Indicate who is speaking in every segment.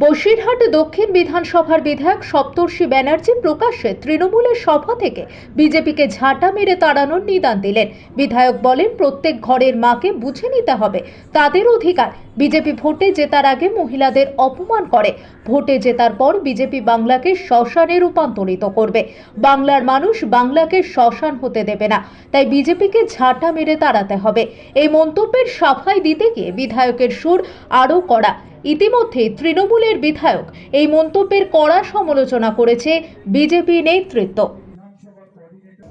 Speaker 1: বসিরহাট দক্ষিণ বিধানসভার বিধায়ক সপ্তর্ষি ব্যানার্জি প্রকাশ্যে তৃণমূলের সভা থেকে বিজেপিকে ঝাঁটা মেরে তাড়ানোর নিদান দিলেন। বিধায়ক বলেন, প্রত্যেক ঘরের মাকে বুঝে নিতে হবে। তাদের অধিকার। বিজেপি ভোটে জেতার আগে মহিলাদের অপমান করে। ভোটে জেতার পর বিজেপি বাংলাকে শ্মশানে রূপান্তরিত করবে। বাংলার মানুষ বাংলাকে শ্মশান হতে দেবে না। তাই বিজেপিকে ঝাঁটা মেরে তাড়াতে হবে। এই মন্তব্যের সাফাই দিতে গিয়ে বিধায়কের সুর আরও কড়া। ইতিমধ্যে তৃণমূলের বিধায়ক এই মন্তব্যের কড়া সমালোচনা করেছে বিজেপি নেতৃত্ব।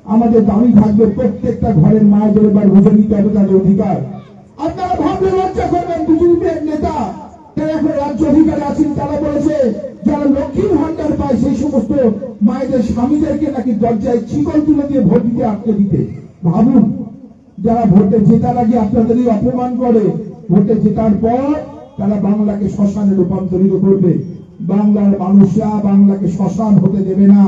Speaker 2: আমাদের থাকবে প্রত্যেকটা ঘরের মায়েদের এবার নিতে হবে তাদের অধিকার। আপনারা ভাবলে লজ্জা করবেন, বিজেপির নেতা এখন রাজ্য অধিকারে আছেন, তারা বলেছে, যারা ভান্ডার পায় সেই সমস্ত মায়েদের স্বামীদেরকে নাকি দরজায় চিকন তুলে দিয়ে ভোট দিতে আটকে দিতে। ভাবুন, যারা ভোটে জেতার আগে আপনাদেরই অপমান করে, ভোটে জেতার পর তারা বাংলাকে শ্মশানে রূপান্তরিত করবে। বাংলার মানুষরা বাংলাকে শ্মশান হতে দেবে না।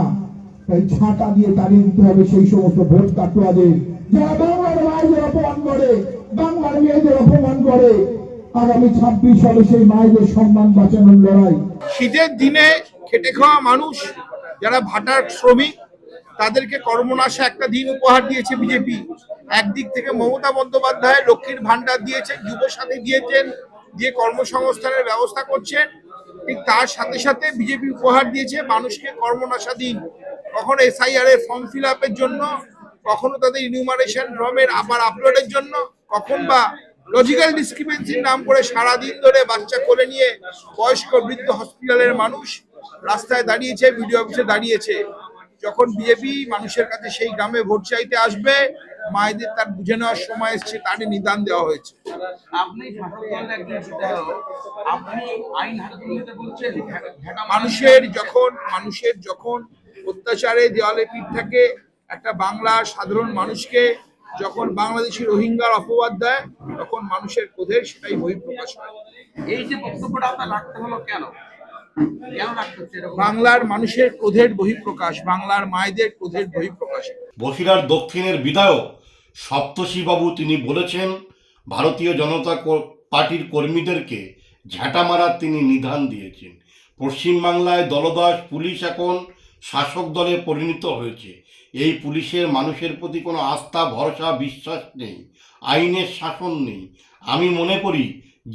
Speaker 2: তাই ছাঁটা দিয়ে তাড়িয়ে দিতে হবে সেই সমস্ত ভোট কাটুয়াদের। যারা বাংলার মায়েদের অপমান করে, বাংলার মেয়েদের অপমান করে, আগামী ছাব্বিশ সালে সেই মায়েদের সম্মান বাঁচানোর লড়াই।
Speaker 3: শীতের দিনে খেটে খাওয়া মানুষ, যারা ভাটার শ্রমিক, তাদেরকে কর্মনাশা একটা দিন উপহার দিয়েছে বিজেপি। একদিক থেকে মমতা বন্দ্যোপাধ্যায় লক্ষ্মীর ভান্ডার দিয়েছেন যুব সাথী দিয়েছেন দিয়ে কর্মসংস্থানের ব্যবস্থা করছেন ঠিক তার সাথে সাথে বিজেপি উপহার দিয়েছে মানুষকে কর্মনাশা দিন। কখনো এসআইআর এর ফর্ম ফিল আপের জন্য, কখনো তাদের ইনিউমারেশন ফর্মের আবার আপলোডের জন্য, কখন বা লজিক্যাল ডিসক্রিপেন্সির নাম করে সারাদিন ধরে বাচ্চা কোলে নিয়ে বয়স্ক বৃদ্ধ হসপিটালের মানুষ রাস্তায় দাঁড়িয়েছে বিডিও অফিসে দাঁড়িয়েছে। যখন বিজেপি মানুষের কাছে সেই গ্রামে ভোট চাইতে আসবে, মায়েদের তার বুঝে নেওয়ার সময় এসছে, তারই নিদান দেওয়া হয়েছে।
Speaker 4: আপনি একজন আপনি আইন হাতে বলছেন
Speaker 3: মানুষের যখন মানুষের যখন অত্যাচারে দেওয়ালে পিঠ থাকে একটা বাংলা সাধারণ মানুষকে যখন বাংলাদেশি রোহিঙ্গার অপবাদ দেয় তখন মানুষের ক্রোধের সেটাই বহিঃপ্রকাশ হয়।
Speaker 4: এই যে বক্তব্যটা আপনার রাখতে হলো কেন?
Speaker 3: বাংলার মানুষের ক্রোধের বহিঃপ্রকাশ বাংলার মায়েদের ক্রোধের বহিঃপ্রকাশ।
Speaker 5: বসিরহাট দক্ষিণের বিধায়ক সপ্তর্ষি বাবু তিনি বলেছেন ভারতীয় জনতা পার্টির কর্মীদেরকে ঝাঁটা মারার তিনি নিধান দিয়েছেন। পশ্চিমবাংলায় দলদাস পুলিশ এখন শাসক দলে পরিণত হয়েছে। এই পুলিশের মানুষের প্রতি কোনো আস্থা, ভরসা, বিশ্বাস নেই, আইনের শাসন নেই। আমি মনে করি,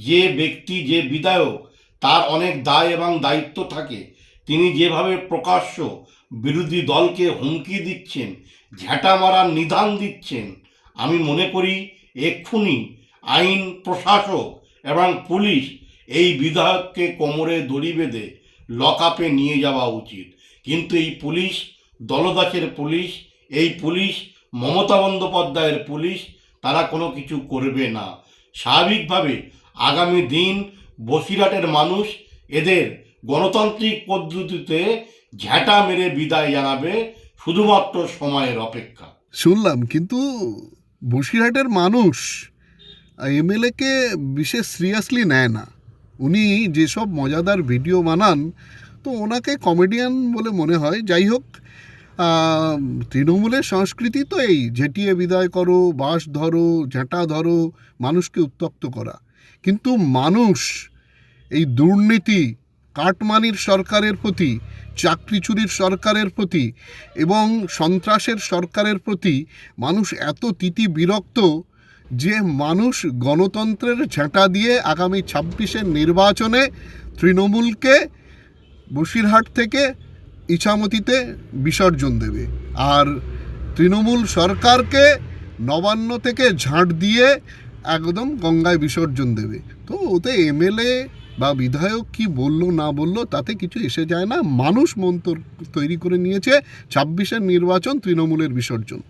Speaker 5: যে ব্যক্তি, যে বিধায়ক, তার অনেক দায় এবং দায়িত্ব থাকে। তিনি যেভাবে প্রকাশ্য বিরোধী দলকে হুমকি দিচ্ছেন ঝ্যাঁটা মারার নিদান দিচ্ছেন, আমি মনে করি এক্ষুনি আইন প্রশাসক এবং পুলিশ এই বিধায়ককে কোমরে দড়ি বেঁধে লকআপে নিয়ে যাওয়া উচিত। কিন্তু এই পুলিশ, দলদাসের পুলিশ, এই পুলিশ, মমতা বন্দ্যোপাধ্যায়ের পুলিশ, তারা কোনো কিছু করবে না। স্বাভাবিকভাবে আগামী দিন বসিরহাটের মানুষ এদের গণতান্ত্রিক পদ্ধতিতে ঝ্যাঁটা মেরে বিদায় জানাবে শুধুমাত্র সময়ের অপেক্ষা।
Speaker 6: শুনলাম, কিন্তু বসিরহাটের মানুষ এমএলএকে বিশেষ সিরিয়াসলি নেয় না। উনি যেসব মজাদার ভিডিও বানান, তো ওনাকে কমেডিয়ান বলে মনে হয়। যাই হোক তৃণমূলের সংস্কৃতি তো এই, ঝেঁটিয়ে বিদায় করো, বাঁশ ধরো, ঝাঁটা ধরো, মানুষকে উত্তক্ত করা। কিন্তু মানুষ এই দুর্নীতি কাটমানির সরকারের প্রতি চাকরি চুরির সরকারের প্রতি এবং সন্ত্রাসের সরকারের প্রতি মানুষ এত তিতি বিরক্ত যে মানুষ গণতন্ত্রের ঝাঁটা দিয়ে আগামী ছাব্বিশের নির্বাচনে তৃণমূলকে বসিরহাট থেকে ইছামতিতে বিসর্জন দেবে। আর তৃণমূল সরকারকে নবান্ন থেকে ঝাঁট দিয়ে একদম গঙ্গায় বিসর্জন দেবে। তো ওতে এমএলএ বা বিধায়ক কি বলল, না বলল, তাতে কিছু এসে যায় না। মানুষ মন্তর তৈরি করে নিয়েছে। ছাব্বিশের নির্বাচন তৃণমূলের বিসর্জন।